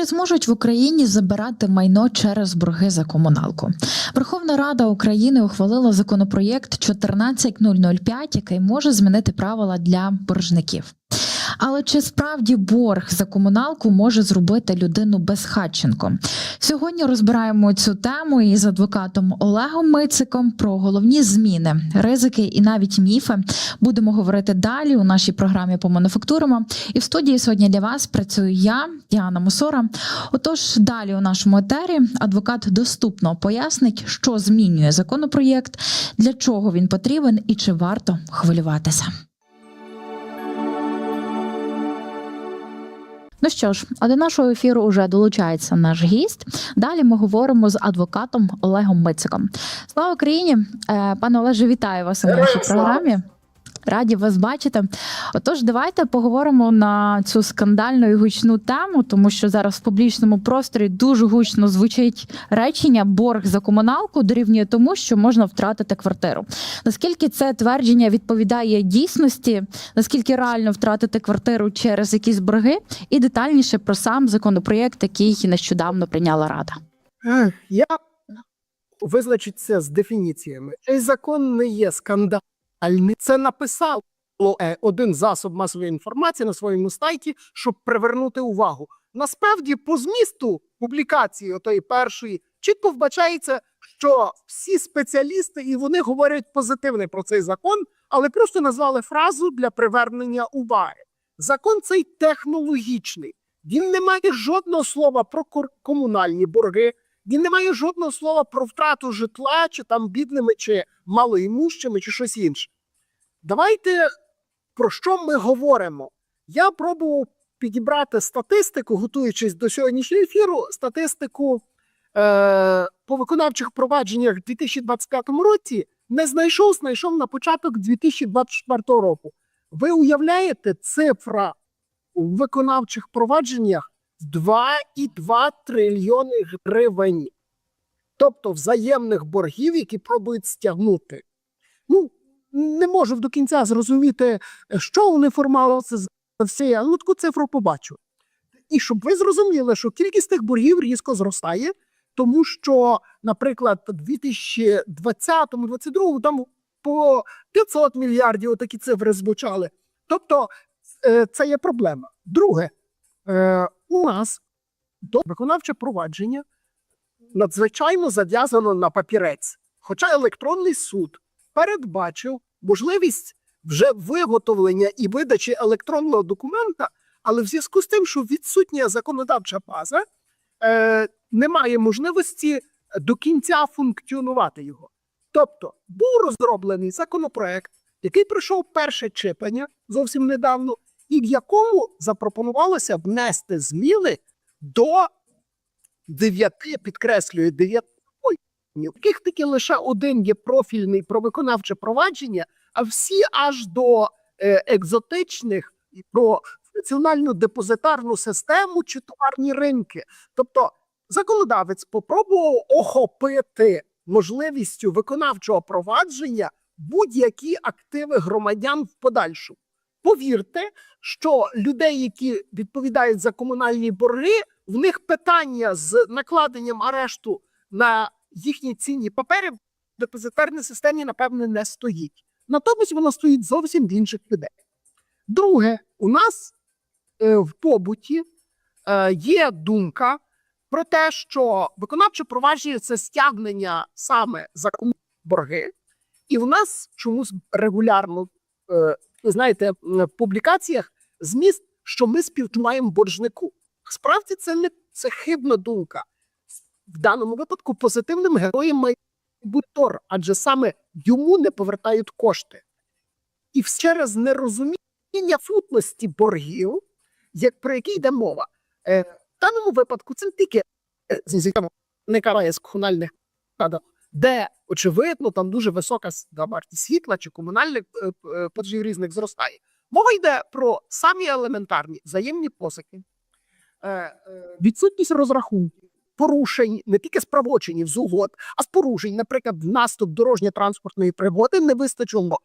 Чи зможуть в Україні забирати майно через борги за комуналку? Верховна Рада України ухвалила законопроєкт 14005, який може змінити правила для боржників. Але чи справді борг за комуналку може зробити людину безхатченком? Сьогодні розбираємо цю тему із адвокатом Олегом Мициком про головні зміни, ризики і навіть міфи. Будемо говорити далі у нашій програмі по мануфактурам. І в студії сьогодні для вас працюю я, Діана Мусора. Отож, далі у нашому етері адвокат доступно пояснить, що змінює законопроєкт, для чого він потрібен і чи варто хвилюватися. Ну що ж, а до нашого ефіру вже долучається наш гість. Далі ми говоримо з адвокатом Олегом Мициком. Слава Україні! Е, Пане Олеже, вітаю вас у нашій програмі. Раді вас бачити. Отож, давайте поговоримо на цю скандальну і гучну тему, тому що зараз в публічному просторі дуже гучно звучить речення борг за комуналку дорівнює тому, що можна втратити квартиру. Наскільки це твердження відповідає дійсності? Наскільки реально втратити квартиру через якісь борги? І детальніше про сам законопроєкт, який нещодавно прийняла рада. Я визначить це з дефініціями. Цей закон не є скандальний. Це написав е, один засоб масової інформації на своєму сайті, щоб привернути увагу. Насправді, по змісту публікації отої першої чітко вбачається, що всі спеціалісти і вони говорять позитивне про цей закон, але просто назвали фразу для привернення уваги. Закон цей технологічний. Він не має жодного слова про комунальні борги. Він не має жодного слова про втрату житла, чи там бідними, чи малоімущими, чи щось інше. Давайте про що ми говоримо? Я пробував підібрати статистику, готуючись до сьогоднішнього ефіру, статистику е, по виконавчих провадженнях в 2025 році не знайшов, знайшов на початок 2024 року. Ви уявляєте, цифра у виконавчих провадженнях 2,2 трильйони гривень. Тобто взаємних боргів, які пробують стягнути. Ну, не можу до кінця зрозуміти, що вони формували це все, але таку цифру побачу. І щоб ви зрозуміли, що кількість тих боргів різко зростає, тому що, наприклад, у 2020-2022 там по 500 мільярдів такі цифри звучали. Тобто, е, це є проблема. Друге, е, у нас до виконавче провадження надзвичайно зав'язано на папірець. Хоча електронний суд передбачив можливість вже виготовлення і видачі електронного документа, але в зв'язку з тим, що відсутня законодавча база, е, немає можливості до кінця функціонувати його. Тобто був розроблений законопроект, який пройшов перше читання зовсім недавно, і в якому запропонувалося внести зміни до дев'яти, підкреслюю, дев'яти яких таки лише один є профільний про виконавче провадження, а всі аж до е, екзотичних про національну депозитарну систему чи товарні ринки. Тобто законодавець попробував охопити можливістю виконавчого провадження будь-які активи громадян в подальшому. Повірте, що людей, які відповідають за комунальні борги, в них питання з накладенням арешту на їхні цінні папери в депозитарній системі, напевне, не стоїть. Натомість воно стоїть зовсім в інших людей. Друге, у нас е, в побуті е, є думка про те, що виконавче провадження це стягнення саме за борги, і в нас чомусь регулярно, е, знаєте, в публікаціях зміст, що ми співчуваємо боржнику. Справді це не це хибна думка. В даному випадку позитивним героєм має бути Тор, адже саме йому не повертають кошти. І через нерозуміння футності боргів, як про які йде мова, е, в даному випадку це не тільки е, не карає з комунальних кадр, де очевидно там дуже висока вартість світла чи комунальних е, е, платежів різних зростає. Мова йде про самі елементарні взаємні позики, відсутність розрахунків, порушень не тільки з правочинів, з угод, а з порушень, наприклад, наступ дорожньо-транспортної пригоди не вистачило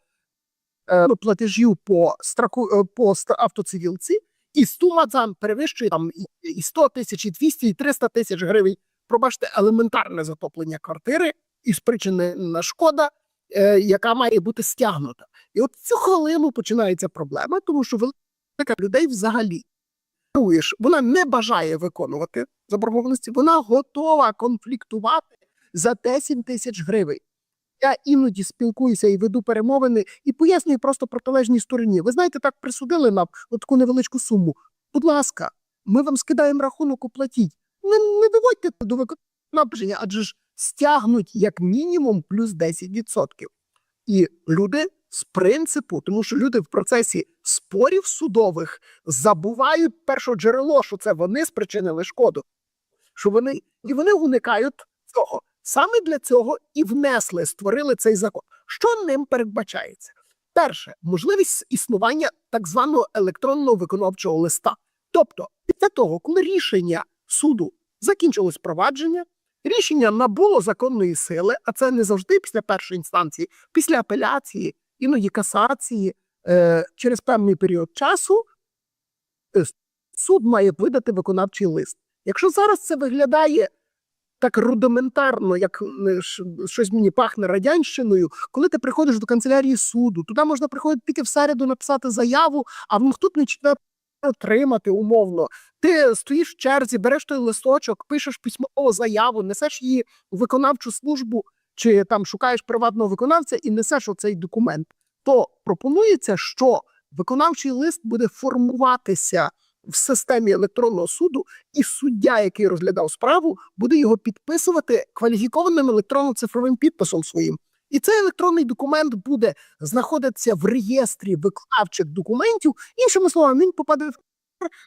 е, платежів по страку е, по автоцивілці, і сума там перевищує там і- і 100 тисяч, і 200, і 300 тисяч гривень. Пробачте, елементарне затоплення квартири і спричинена шкода, е, яка має бути стягнута. І от в цю хвилину починається проблема, тому що велика людей взагалі керуєш, вона не бажає виконувати заборгованості, вона готова конфліктувати за 10 тисяч гривень. Я іноді спілкуюся і веду перемовини і пояснюю просто протилежній стороні. Ви знаєте, так присудили нам таку невеличку суму. Будь ласка, ми вам скидаємо рахунок, оплатіть. Не, не доводьте до виконання, адже ж стягнуть як мінімум плюс 10%. І люди з принципу, тому що люди в процесі спорів судових забувають перше джерело, що це вони спричинили шкоду. Що вони і вони уникають цього. Саме для цього і внесли, створили цей закон. Що ним передбачається? Перше, можливість існування так званого електронного виконавчого листа. Тобто, після того, коли рішення суду закінчилось провадження, рішення набуло законної сили, а це не завжди після першої інстанції, після апеляції, іноді касації, е, через певний період часу е, суд має видати виконавчий лист. Якщо зараз це виглядає так рудиментарно, як е, щось мені пахне радянщиною, коли ти приходиш до канцелярії суду, туди можна приходити тільки в середу написати заяву, а в наступний четвер отримати умовно. Ти стоїш в черзі, береш той листочок, пишеш письмову заяву, несеш її у виконавчу службу чи там шукаєш приватного виконавця і несеш оцей документ. То пропонується, що виконавчий лист буде формуватися в системі електронного суду, і суддя, який розглядав справу, буде його підписувати кваліфікованим електронно-цифровим підписом своїм. І цей електронний документ буде знаходитися в реєстрі виконавчих документів. Іншими словами, він попаде в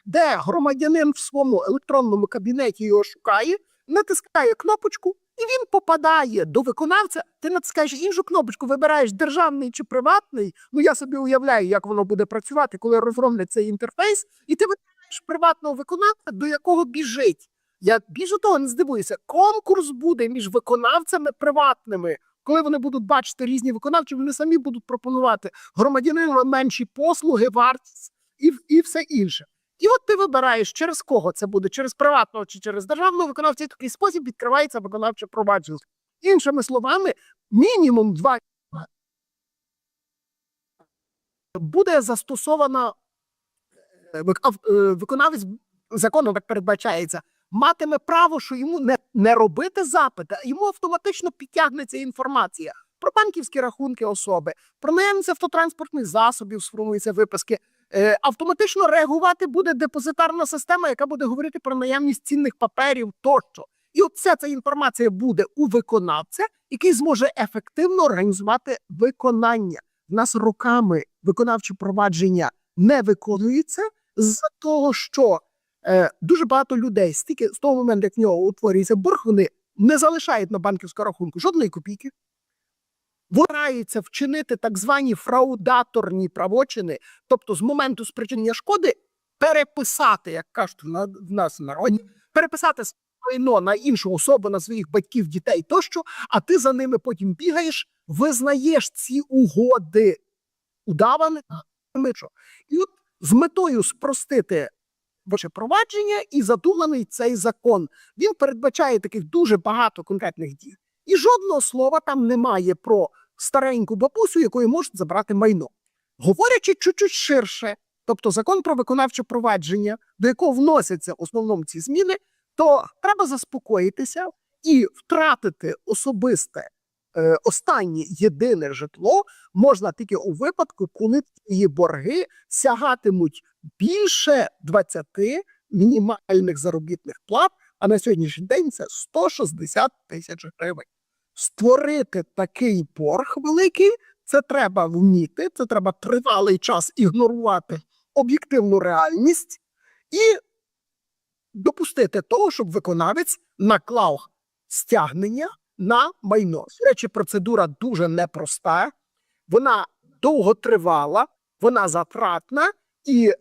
де громадянин в своєму електронному кабінеті його шукає, натискає кнопочку, і він попадає до виконавця. Ти натискаєш іншу кнопочку, вибираєш державний чи приватний. Ну я собі уявляю, як воно буде працювати, коли розроблять цей інтерфейс, і ти вибираєш приватного виконавця, до якого біжить. Я більше того не здивуюся. Конкурс буде між виконавцями приватними. Коли вони будуть бачити різні виконавчі, вони самі будуть пропонувати громадянину менші послуги, вартість і, і все інше. І от ти вибираєш, через кого це буде, через приватного чи через державного виконавця, і в такий спосіб відкривається виконавче провадження. Іншими словами, мінімум два буде застосована е, е, виконавець законом так передбачається, матиме право, що йому не, не робити запити, а йому автоматично підтягнеться інформація про банківські рахунки особи, про наявність автотранспортних засобів, сформуються виписки. Е, автоматично реагувати буде депозитарна система, яка буде говорити про наявність цінних паперів тощо. І от вся ця інформація буде у виконавця, який зможе ефективно організувати виконання. В нас роками виконавчі провадження не виконуються з того, що е, дуже багато людей стільки з того моменту, як в нього утворюється борг, вони не залишають на банківському рахунку жодної копійки. Вираються вчинити так звані фраудаторні правочини, тобто з моменту спричинення шкоди переписати, як кажуть в на- в нас в народі, переписати майно на іншу особу, на своїх батьків, дітей тощо, а ти за ними потім бігаєш, визнаєш ці угоди удаваними. І от з метою спростити провадження і задуманий цей закон. Він передбачає таких дуже багато конкретних дій. І жодного слова там немає про стареньку бабусю, якої можуть забрати майно. Говорячи чуть-чуть ширше, тобто закон про виконавче провадження, до якого вносяться в основному ці зміни, то треба заспокоїтися і втратити особисте е, останнє єдине житло можна тільки у випадку, коли її борги сягатимуть більше 20 мінімальних заробітних плат, а на сьогоднішній день це 160 тисяч гривень. Створити такий борг великий, це треба вміти, це треба тривалий час ігнорувати об'єктивну реальність і допустити того, щоб виконавець наклав стягнення на майно. До речі, процедура дуже непроста, вона довготривала, вона затратна, і е,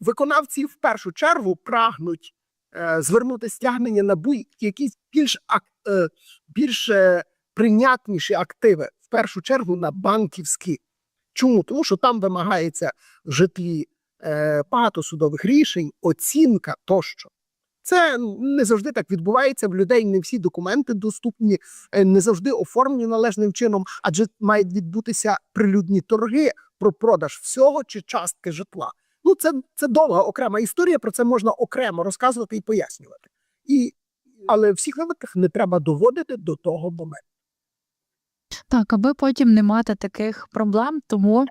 виконавці в першу чергу прагнуть е, звернути стягнення на будь-якісь більш, ак, е, більш е, прийнятніші активи, в першу чергу на банківські. Чому? Тому що там вимагається житлі е, багато судових рішень, оцінка тощо. Це не завжди так відбувається. В людей не всі документи доступні, е, не завжди оформлені належним чином, адже мають відбутися прилюдні торги про продаж всього чи частки житла. Ну, це, це довга окрема історія. Про це можна окремо розказувати і пояснювати. І, але всіх випадках не треба доводити до того моменту. Так, аби потім не мати таких проблем, тому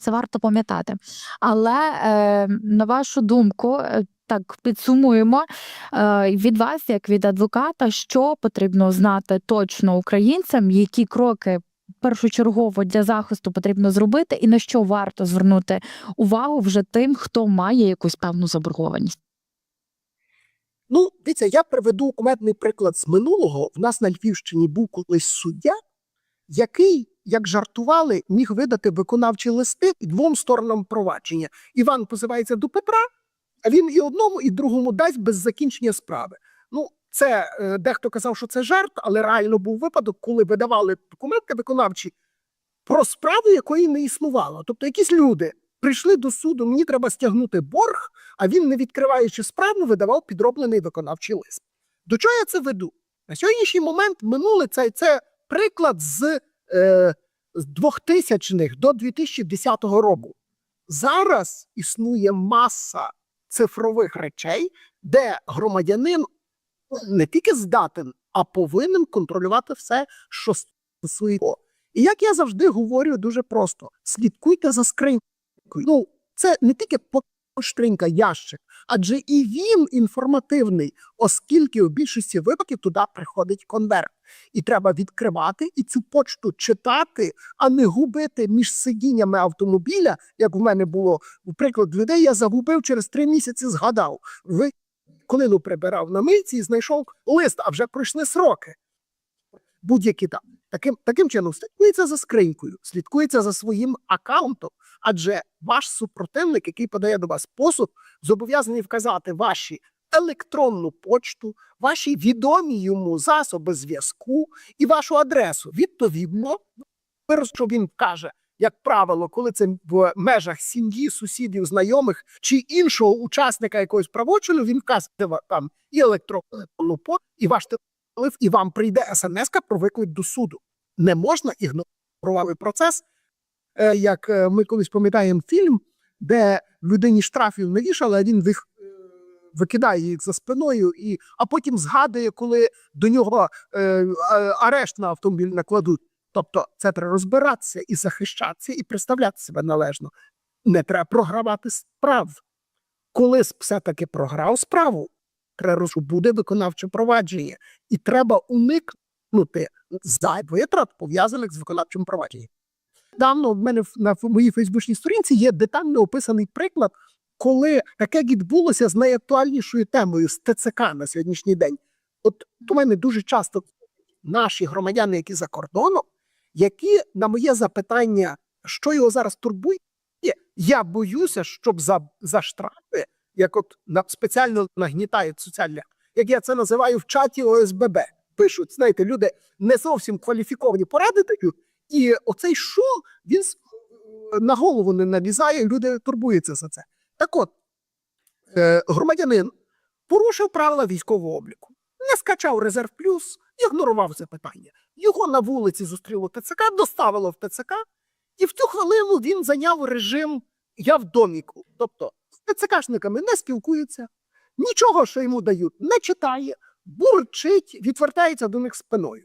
це варто пам'ятати. Але е, на вашу думку, е, так підсумуємо е, від вас, як від адвоката, що потрібно знати точно українцям, які кроки першочергово для захисту потрібно зробити, і на що варто звернути увагу вже тим, хто має якусь певну заборгованість. Ну, дивіться, я приведу кумедний приклад з минулого. В нас на Львівщині був колись суддя, який, як жартували, міг видати виконавчі листи двом сторонам провадження. Іван позивається до Петра, а він і одному, і другому дасть без закінчення справи. Ну, це е, дехто казав, що це жарт, але реально був випадок, коли видавали документи виконавчі про справу, якої не існувало. Тобто, якісь люди прийшли до суду, мені треба стягнути борг, а він, не відкриваючи справу, видавав підроблений виконавчий лист. До чого я це веду? На сьогоднішній момент минуле це, це приклад з, е, з 2000-х до 2010 року. Зараз існує маса цифрових речей, де громадянин не тільки здатен, а повинен контролювати все, що стосується. І як я завжди говорю дуже просто: слідкуйте за скринькою. Ну, це не тільки поштринька, ящик, адже і він інформативний, оскільки у більшості випадків туди приходить конверт. І треба відкривати і цю почту читати, а не губити між сидіннями автомобіля, як в мене було приклад людей, я загубив через три місяці, згадав. Ви коли прибирав на митці і знайшов лист, а вже пройшли сроки. Будь-які там. Таким, таким чином, слідкується за скринькою, слідкується за своїм аккаунтом, адже ваш супротивник, який подає до вас посуд, зобов'язаний вказати ваші електронну почту, ваші відомі йому засоби зв'язку і вашу адресу. Відповідно, що він каже, як правило, коли це в межах сім'ї, сусідів, знайомих чи іншого учасника якогось правочину, він вказує там і електронну почту, і ваш телефон, і вам прийде смс про виклик до суду. Не можна ігнорувати процес. Е, Як е, ми колись пам'ятаємо фільм, де людині штрафів не вішали, а він вих- е, викидає їх за спиною, і, а потім згадує, коли до нього арешт на автомобіль накладуть. Тобто це треба розбиратися і захищатися, і представляти себе належно. Не треба програвати справ. Коли все-таки програв справу, треба буде виконавче провадження, і треба уникнути зайв витрат, пов'язаних з виконавчим провадженням. Давно в мене на моїй фейсбучній сторінці є детально описаний приклад, коли таке відбулося з найактуальнішою темою з ТЦК на сьогоднішній день. От у мене дуже часто наші громадяни, які за кордоном, які на моє запитання, що його зараз турбує, я боюся, щоб за, за штрафи, як от на, спеціально нагнітають соціальні, як я це називаю в чаті ОСББ. Пишуть, знаєте, люди не зовсім кваліфіковані поради дають, і оцей шум він на голову не налізає, люди турбуються за це. Так от, е, громадянин порушив правила військового обліку, не скачав резерв плюс, ігнорував це питання. Його на вулиці зустріло ТЦК, доставило в ТЦК, і в цю хвилину він зайняв режим Я в доміку. Тобто з ТЦКшниками не спілкується, нічого, що йому дають, не читає, бурчить, відвертається до них спиною.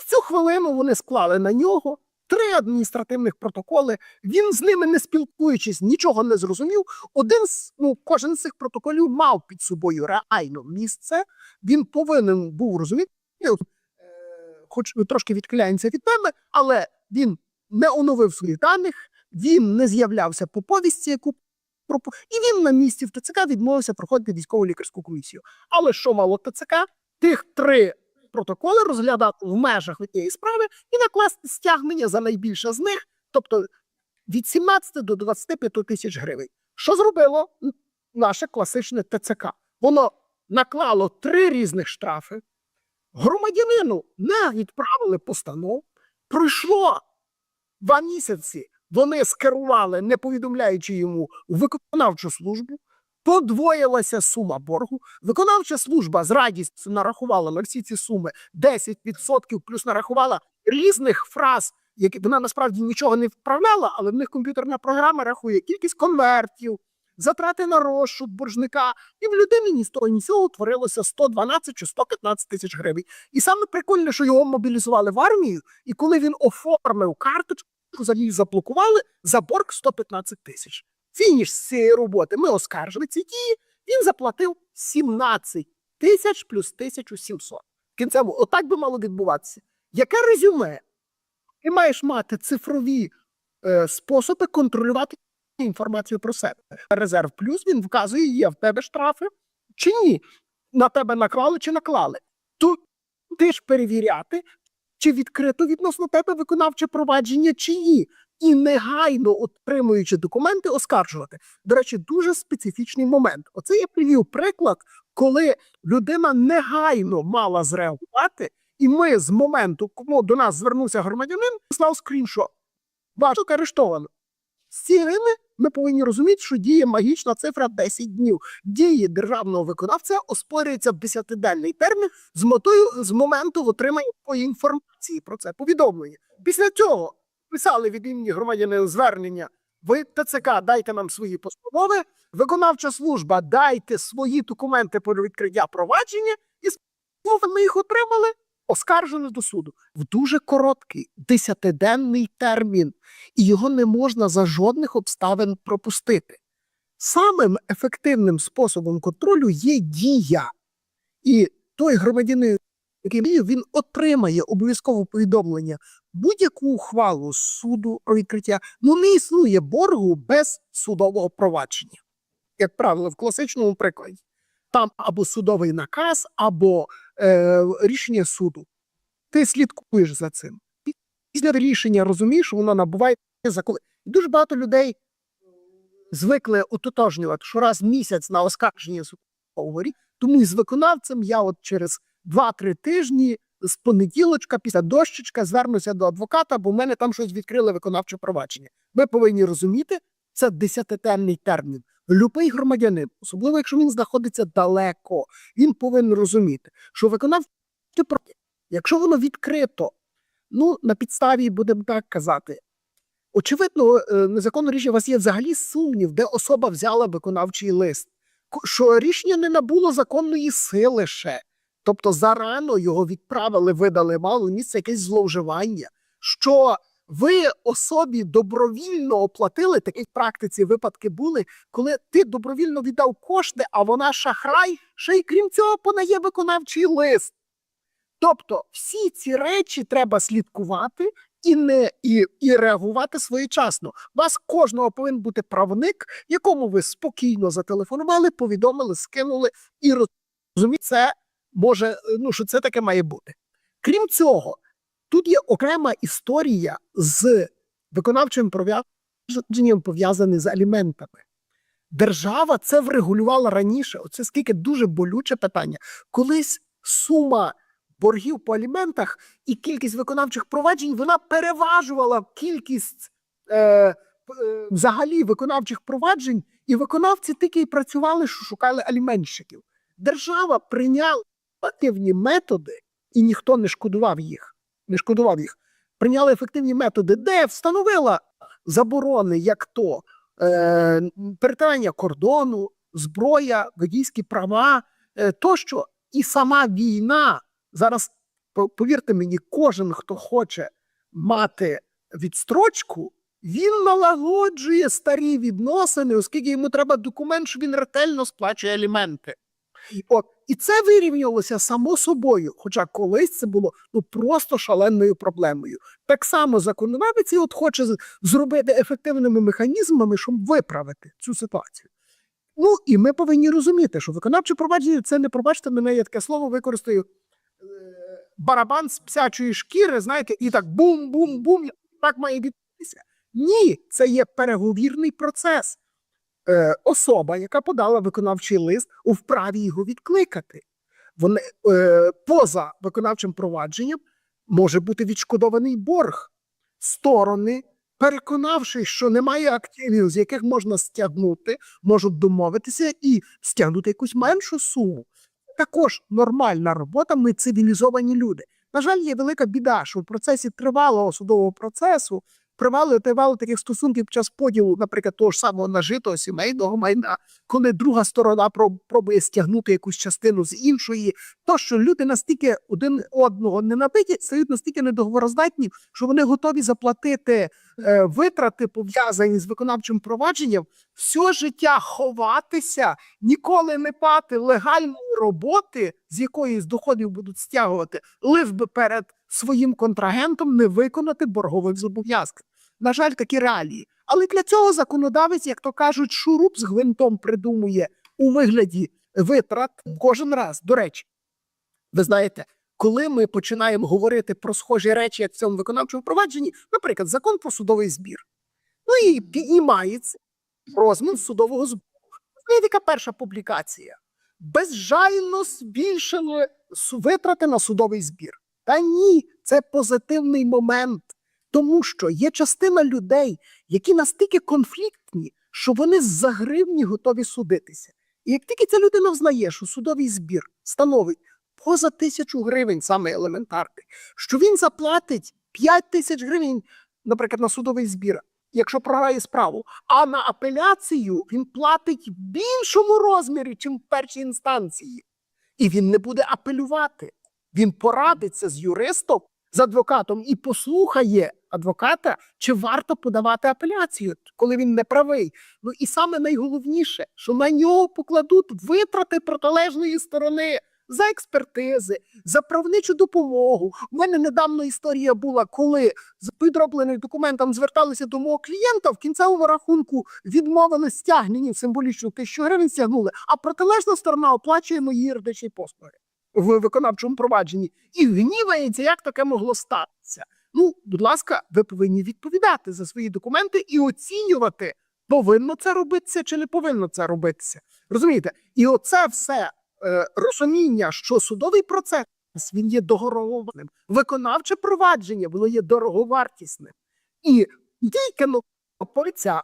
В цю хвилину вони склали на нього три адміністративних протоколи. Він з ними не спілкуючись, нічого не зрозумів. Один з ну, кожен з цих протоколів мав під собою реально місце. Він повинен був розуміти, е, хоч трошки відхиляється від теми, але він не оновив своїх даних, він не з'являвся по повісті, яку і він на місці в ТЦК відмовився проходити військово лікарську комісію. Але що мало ТЦК? Тих три протоколи розглядати в межах тієї справи і накласти стягнення за найбільше з них, тобто від 17 до 25 тисяч гривень. Що зробило наше класичне ТЦК? Воно наклало три різних штрафи, громадянину не відправили постанов, пройшло два місяці. вони скерували, не повідомляючи йому виконавчу службу. Подвоїлася сума боргу. Виконавча служба з радістю нарахувала на всі ці суми 10% плюс нарахувала різних фраз, які вона насправді нічого не вправляла, але в них комп'ютерна програма рахує кількість конвертів, затрати на розшук боржника, і в людини ні з того, ні цього утворилося 112 чи 115 тисяч гривень. І саме прикольне, що його мобілізували в армію, і коли він оформив карточку, за її заблокували за борг 115 тисяч. Фініш з цієї роботи. Ми оскаржили ці дії. Він заплатив 17 тисяч плюс 1700. Кінцево, отак би мало відбуватися. Яке резюме? Ти маєш мати цифрові е, способи контролювати інформацію про себе. Резерв плюс він вказує, є в тебе штрафи чи ні. На тебе наклали чи наклали. Тут ти ж перевіряти, чи відкрито відносно тебе виконавче провадження, чи ні. І негайно отримуючи документи, оскаржувати. До речі, дуже специфічний момент. Оце я привів приклад, коли людина негайно мала зреагувати, і ми з моменту, кому до нас звернувся громадянин, слав скріншот. Бачок арештовано. З цієї ми повинні розуміти, що діє магічна цифра 10 днів. Дії державного виконавця оспорюються в 10-денний термін з метою з моменту отримання інформації про це повідомлення. Після цього писали від імені громадянина звернення. Ви ТЦК дайте нам свої постанови, виконавча служба дайте свої документи про відкриття провадження, і ми їх отримали, оскаржено до суду. В дуже короткий десятиденний термін, і його не можна за жодних обставин пропустити. Самим ефективним способом контролю є дія, і той громадянин, який він отримає обов'язкове повідомлення будь-яку ухвалу суду відкриття. Ну не існує боргу без судового провадження. Як правило, в класичному прикладі там або судовий наказ, або е, рішення суду. Ти слідкуєш за цим. Після рішення розумієш, воно набуває закон. Дуже багато людей звикли ототожнювати, що раз в місяць на оскарження рішення. Тому і з виконавцем я от через 2-3 тижні з понеділочка, після дощечка, звернуся до адвоката, бо в мене там щось відкрили виконавче провадження. Ви повинні розуміти, це десятиденний термін. Любий громадянин, особливо якщо він знаходиться далеко, він повинен розуміти, що виконавче провадження, якщо воно відкрито, ну на підставі будемо так казати. Очевидно, е, незаконне рішення у вас є взагалі сумнів, де особа взяла виконавчий лист, що рішення не набуло законної сили ще. Тобто зарано його відправили, видали, мало місце якесь зловживання, що ви особі добровільно оплатили, такі в практиці випадки були, коли ти добровільно віддав кошти, а вона шахрай, ще й крім цього подає виконавчий лист. Тобто всі ці речі треба слідкувати і не і, і реагувати своєчасно. У вас кожного повинен бути правник, якому ви спокійно зателефонували, повідомили, скинули і розумієте, це може, е, ну що це таке має бути. Крім цього, тут є окрема історія з виконавчим провадженням пов'язане з аліментами. Держава це врегулювала раніше. Оце скільки дуже болюче питання. Колись сума боргів по аліментах і кількість виконавчих проваджень вона переважувала кількість е, е, взагалі виконавчих проваджень, і виконавці тільки й працювали, що шукали аліменщиків. Держава прийняла ефективні методи, і ніхто не шкодував їх. Не шкодував їх. Прийняли ефективні методи, де встановила заборони, як то е, перетинання кордону, зброя, водійські права, е, тощо. І сама війна зараз, повірте мені, кожен, хто хоче мати відстрочку, він налагоджує старі відносини, оскільки йому треба документ, що він ретельно сплачує аліменти. От і це вирівнювалося само собою. Хоча колись це було ну просто шаленою проблемою. Так само законодавець от хоче зробити ефективними механізмами, щоб виправити цю ситуацію. Ну і ми повинні розуміти, що виконавче провадження це не пробачте мене, я таке слово використаю. е, Барабан з псячої шкіри, знаєте, і так бум-бум-бум, так має відбутися. Ні, це є переговірний процес. Е, особа, яка подала виконавчий лист, у вправі його відкликати. Вони е, поза виконавчим провадженням може бути відшкодований борг. Сторони переконавшись, що немає активів, з яких можна стягнути, можуть домовитися і стягнути якусь меншу суму. Також нормальна робота, ми цивілізовані люди. На жаль, є велика біда, що в процесі тривалого судового процесу, тривало тривало таких стосунків під час поділу, наприклад, того ж самого нажитого сімейного майна, коли друга сторона проб- пробує стягнути якусь частину з іншої, то що люди настільки один одного ненавидять, стають настільки недоговороздатні, що вони готові заплатити е, витрати, пов'язані з виконавчим провадженням, все життя ховатися, ніколи не пати легальної роботи, з якої з доходів будуть стягувати, лиш би перед своїм контрагентом не виконати боргових зобов'язків. На жаль, такі реалії. Але для цього законодавець, як то кажуть, шуруп з гвинтом придумує у вигляді витрат кожен раз. До речі, ви знаєте, коли ми починаємо говорити про схожі речі, як в цьому виконавчому провадженні, наприклад, закон про судовий збір, ну і піднімається розмір судового збору. Знаєте, яка перша публікація? Безжально збільшили витрати на судовий збір. Та ні, це позитивний момент, тому що є частина людей, які настільки конфліктні, що вони з-за гривні готові судитися. І як тільки ця людина взнає, що судовий збір становить поза тисячу гривень, саме елементарний, що він заплатить 5 тисяч гривень, наприклад, на судовий збір, якщо програє справу, а на апеляцію він платить в більшому розмірі, чим в першій інстанції. І він не буде апелювати. Він порадиться з юристом, з адвокатом і послухає адвоката, чи варто подавати апеляцію, коли він не правий. Ну і саме найголовніше, що на нього покладуть витрати протилежної сторони за експертизи, за правничу допомогу. У мене недавно історія була, коли з підробленим документом зверталися до мого клієнта, в кінцевому рахунку відмовили стягнені символічно тисячу гривень стягнули, а протилежна сторона оплачує мої юридичні послуги в виконавчому провадженні і гнівається, як таке могло статися. Ну, будь ласка, ви повинні відповідати за свої документи і оцінювати, повинно це робитися чи не повинно це робитися. Розумієте? І оце все е, розуміння, що судовий процес він є дорогованим, виконавче провадження воно є дороговартісним. І тільки ну, ця е,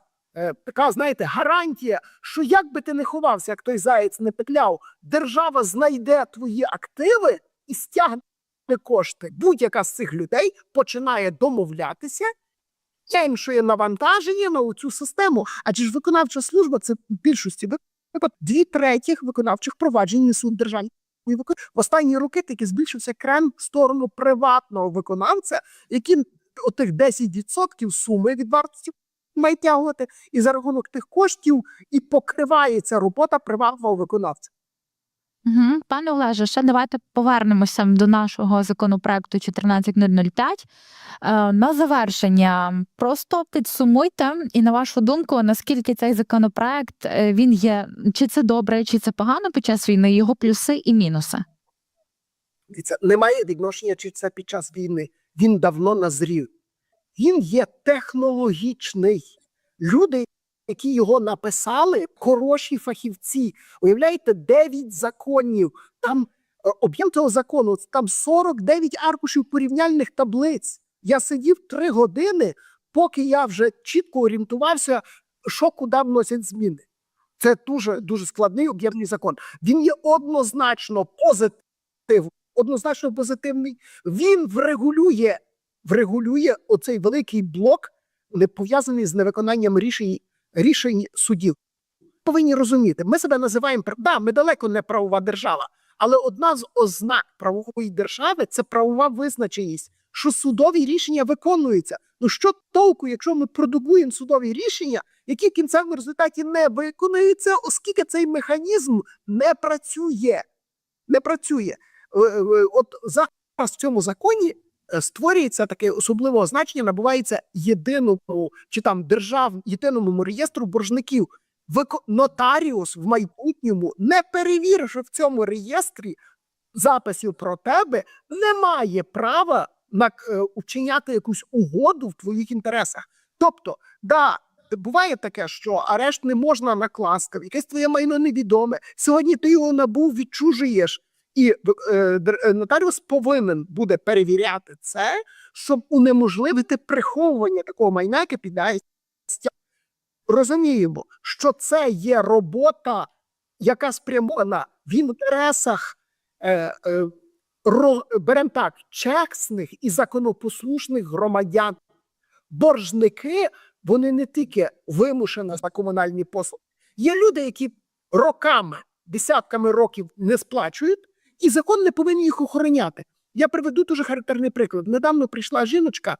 така, знаєте, гарантія, що як би ти не ховався, як той заєць не петляв, держава знайде твої активи і стягне кошти. Будь-яка з цих людей починає домовлятися. Зменшує навантаження на цю систему, адже ж виконавча служба це в більшості випадків дві третіх виконавчих проваджень несуть державні в останні роки таки збільшився крен в сторону приватного виконавця, який отих 10% суми від вартості має тягувати, і за рахунок тих коштів і покривається робота приватного виконавця. Угу. Пане Олеже, ще давайте повернемося до нашого законопроекту 14005. Е, На завершення просто підсумуйте, і на вашу думку, наскільки цей законопроект е, він є, чи це добре, чи це погано під час війни, його плюси і мінуси. Це немає відношення, чи це під час війни. Він давно назрів. Він є технологічний. Люди, які його написали, хороші фахівці. Уявляєте, 9 законів. Там е, об'єм цього закону там 49 аркушів порівняльних таблиць. Я сидів три години, поки я вже чітко орієнтувався, що куди вносять зміни. Це дуже дуже складний об'ємний закон. Він є однозначно позитивний однозначно позитивний. Він врегулює, врегулює оцей великий блок, не пов'язаний з невиконанням рішень, рішень судів. Повинні розуміти, ми себе називаємо да, ми далеко не правова держава, але одна з ознак правової держави це правова визначеність, що судові рішення виконуються. Ну що толку, якщо ми продукуємо судові рішення, які в кінцевому результаті не виконуються, оскільки цей механізм не працює. Не працює. Е, е, От зараз в цьому законі створюється таке особливе значення, набувається єдиному чи там держав, єдиному реєстру боржників. Нотаріус в майбутньому не перевірив, що в цьому реєстрі записів про тебе немає права на е, вчиняти якусь угоду в твоїх інтересах. Тобто, да, буває таке, що арешт не можна накласти, якесь твоє майно невідоме. Сьогодні ти його набув, відчужуєш. І е, е, нотаріус повинен буде перевіряти це, щоб унеможливити приховування такого майна, яке стя- Розуміємо, що це є робота, яка спрямована в інтересах, е, е, ро- так, чесних і законопослушних громадян. Боржники, вони не тільки вимушені за комунальні послуги. Є люди, які роками, десятками років не сплачують, і закон не повинен їх охороняти. Я приведу дуже характерний приклад. Недавно прийшла жіночка,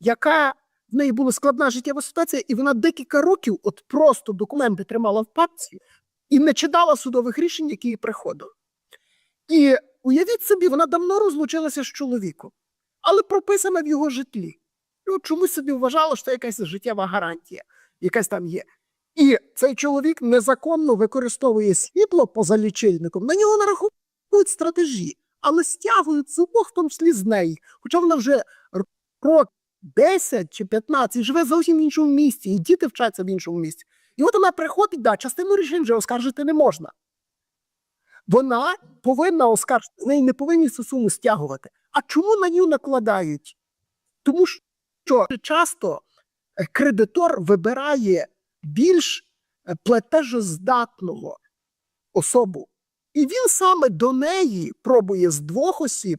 яка в неї була складна життєва ситуація, і вона декілька років от просто документи тримала в папці і не читала судових рішень, які їй приходили. І уявіть собі, вона давно розлучилася з чоловіком, але прописана в його житлі. І чомусь собі вважала, що це якась життєва гарантія, якась там є. І цей чоловік незаконно використовує світло поза лічильником. На нього нараховують стратежі, але стягують суму, в тому числі з неї. Хоча вона вже рок 10 чи 15 живе зовсім в іншому місці, і діти вчаться в іншому місці. І от вона приходить, да, частину рішень вже оскаржити не можна. Вона повинна оскаржити, неї не повинні цю стягувати. А чому на нього накладають? Тому що часто е, кредитор вибирає більш е, платежоздатного особу. І він саме до неї пробує з двох осіб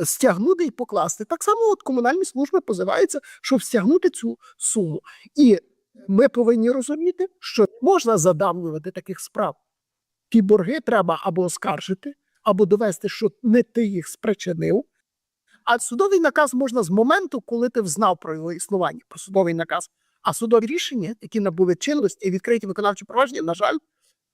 е, стягнути і покласти. Так само от комунальні служби позиваються, щоб стягнути цю суму. І ми повинні розуміти, що можна задавнювати таких справ. Ті борги треба або оскаржити, або довести, що не ти їх спричинив. А судовий наказ можна з моменту, коли ти взнав про його існування, про судовий наказ. А судові рішення, які набули чинності і відкриті виконавчі провадження, на жаль,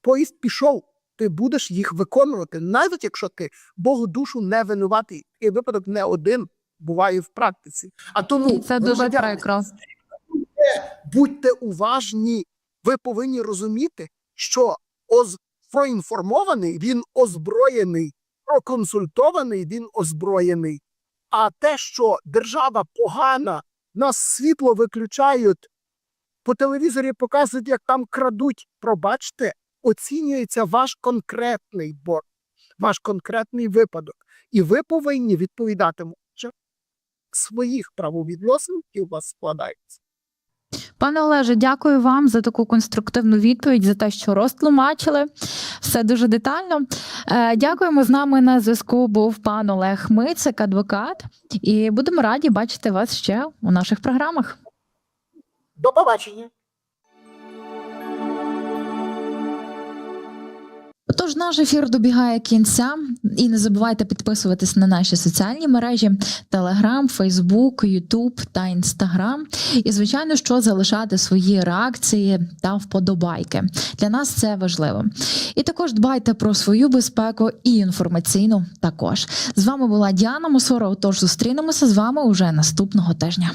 поїзд пішов. Ти будеш їх виконувати, навіть якщо ти Богу душу не винуватий. Такий випадок не один буває в практиці. А тому І це дуже прикро. будьте уважні. Ви повинні розуміти, що оз... проінформований він озброєний, проконсультований він озброєний. А те, що держава погана, нас світло виключають, по телевізорі показують, як там крадуть. Пробачте, оцінюється ваш конкретний борг, ваш конкретний випадок. І ви повинні відповідати своїх правовідносин, які у вас складаються. Пане Олеже, дякую вам за таку конструктивну відповідь, за те, що розтлумачили все дуже детально. Е, Дякуємо з нами на зв'язку. Був пан Олег Мицик, адвокат, і будемо раді бачити вас ще у наших програмах. До побачення. Отож, наш ефір добігає кінця. І не забувайте підписуватись на наші соціальні мережі: Telegram, Facebook, YouTube та Instagram. І, звичайно, що залишати свої реакції та вподобайки. Для нас це важливо. І також дбайте про свою безпеку і інформаційну також. З вами була Діана Мусора. Отож, зустрінемося з вами уже наступного тижня.